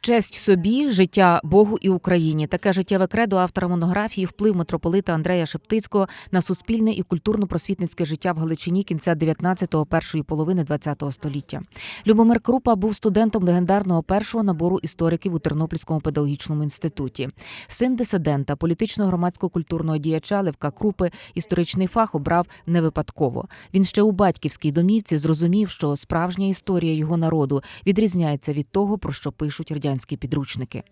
Честь собі, життя Богу і Україні. Таке життєве кредо автора монографії вплив митрополита Андрея Шептицького на суспільне і культурно-просвітницьке життя в Галичині кінця 19-го, першої половини 20-го століття. Любомир Крупа був студентом легендарного першого набору істориків у Тернопільському педагогічному інституті. Син дисидента, політичного громадського культурного діяча Левка Крупи історичний фах обрав не випадково. Він ще у батьківській домівці зрозумів, що справжня історія його народу відрізняється від того, про що пишуть радянські підручники.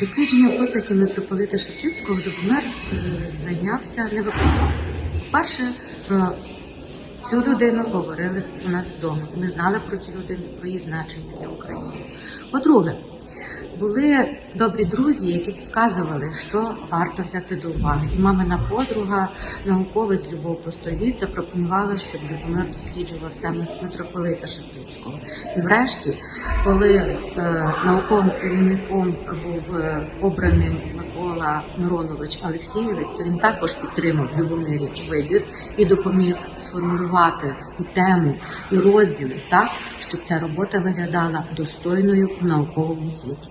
Дослідження постаті митрополита Шептицького Любомир е, зайнявся не. Перше, про цю людину говорили у нас вдома. Ми знали про цю людину, про її значення для України. По-друге, були добрі друзі, які підказували, що варто взяти до уваги. І мамина подруга, науковець Любов Постовіт, запропонувала, щоб Любомир досліджував саме митрополита Шептицького. І врешті, коли е, науковим керівником був е, обраний Микола Миронович Олексійович, то він також підтримав в Любомирі вибір і допоміг сформулювати і тему, і розділи так, щоб ця робота виглядала достойною в науковому світі.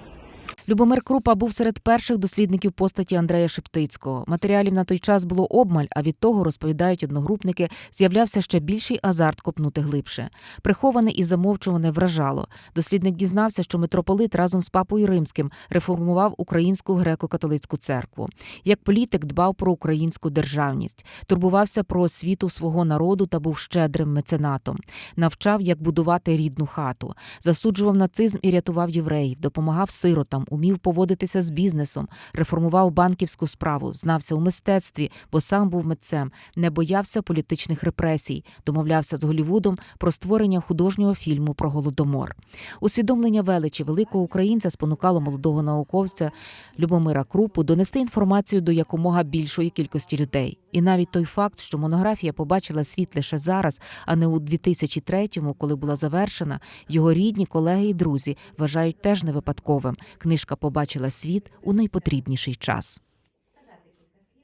Любомир Крупа був серед перших дослідників постаті Андрея Шептицького. Матеріалів на той час було обмаль, а від того, розповідають одногрупники, з'являвся ще більший азарт копнути глибше. Приховане і замовчуване вражало. Дослідник дізнався, що митрополит разом з папою римським реформував українську греко-католицьку церкву. Як політик дбав про українську державність, турбувався про освіту свого народу та був щедрим меценатом. Навчав, як будувати рідну хату, засуджував нацизм і рятував євреїв, допомагав сиротам, умів поводитися з бізнесом, реформував банківську справу, знався у мистецтві, бо сам був митцем, не боявся політичних репресій, домовлявся з Голівудом про створення художнього фільму про голодомор. Усвідомлення величі великого українця спонукало молодого науковця Любомира Крупу донести інформацію до якомога більшої кількості людей. І навіть той факт, що монографія побачила світ лише зараз, а не у 2003-му, коли була завершена, його рідні, колеги і друзі вважають теж не випадковим. Книжка побачила світ у найпотрібніший час.